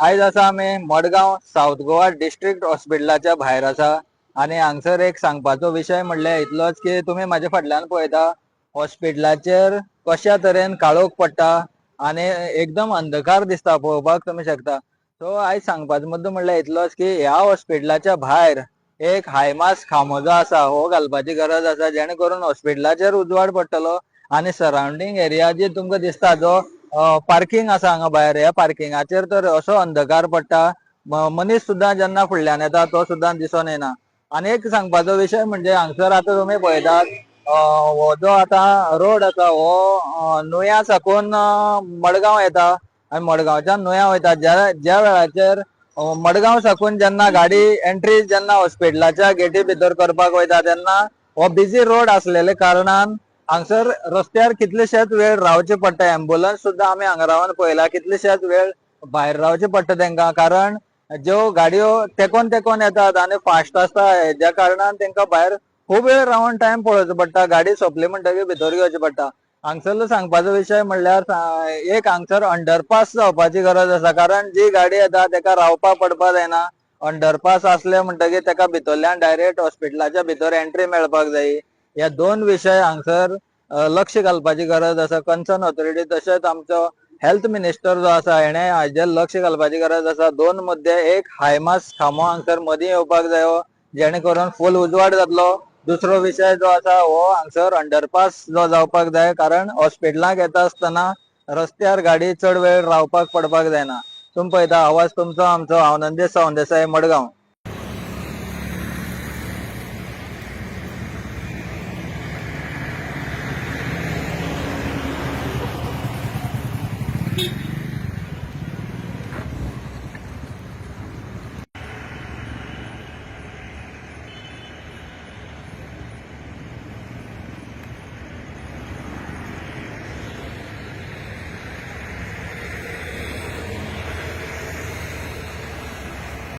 आयज असा आम्ही मडगांव साऊथ गोवा डिस्ट्रिक्ट हॉस्पिटलाच्या भायर आसा आनी हांगसर एक सांगपाचो विशय म्हणल्यार इतलोच की तुमी म्हाज्या फाटल्यान पळयता हॉस्पिटलाचेर कशा तरेन काळोख पडटा आनी एकदम अंधकार दिसता पळोवपाक तुमी शकता. सो आयज सांगपाचो मुद्दो म्हणल्यार इतलोच की ह्या हॉस्पिटलाच्या भायर एक हायमास खामोजो आसा हो घालपाची गरज आसा जेणे करून हॉस्पिटलाचेर उजवाड पडटलो आनी सराउंडिंग एरिया जी तुमकां दिसता जो पार्किंग आसा हांगा भायर ह्या पार्किंगाचेर तर असो अंधकार पडटा मनीस सुद्दां जेन्ना फुडल्यान येता तो सुद्दां दिसून येना. आनी एक सांगपाचो विशय म्हणजे हांगसर आतां तुमी पळयतात हो जो आतां रोड आसा हो नुया साकून मडगांव येता. आनी मडगांवच्यान नुया वयता ज्या ज्या वेळाचेर मडगांव साकून जेन्ना गाडी एंट्री जेन्ना हॉस्पिटलाच्या गेटी भितर करपाक वयता तेन्ना हो बिजी रोड आसलेले कारणान हांगसर रस्त्यार कितलेशेच वेळ रावचे पडटा एम्ब्युलन्स सुद्दां आमी हांगा रावन पळयला कितलेशेच वेळ भायर रावचे पडटा तेंका कारण ज्यो गाडयो तेकोन तेकोन येतात आनी फास्ट आसता हेज्या कारणान तेंका भायर खूब वेळ रावन टायम पळोवचो पडटा गाडी सोंपली म्हणटकीर भितर घेवची पडटा हांगसरलो सांगपाचो विशय म्हणल्यार एक हांगसर अंडरपास जावपाची गरज आसा. कारण जी गाडी येता तेका रावपा पडपा जायना. अंडरपास असले म्हणटकीर तेका भितरल्यान डायरेक्ट हॉस्पिटलाच्या भितर एंट्री मेळपाक जायी. या दोन विशय हांगसर लक्ष घालपाची गरज आसा कन्सर्न ऑथॉरिटी तशेंच आमचो हेल्थ मिनिस्टर जो आसा हेणे हाजेर लक्ष घालपाची गरज आसा दोन मुद्दे एक हायमास खांबो हांगसर मदीं येवपाक जायो जेणे करून फूल उजवाड जातलो. दुसरो विशय जो आसा हो हांगसर अंडरपास जो जावपाक जाय कारण हॉस्पिटलांत येता आसतना रस्त्यार गाडी चड वेळ रावपाक पडपाक जायना. तुमी पळयता आवाज तुमचो आमचो हांव नंदेश सावंत मडगांव.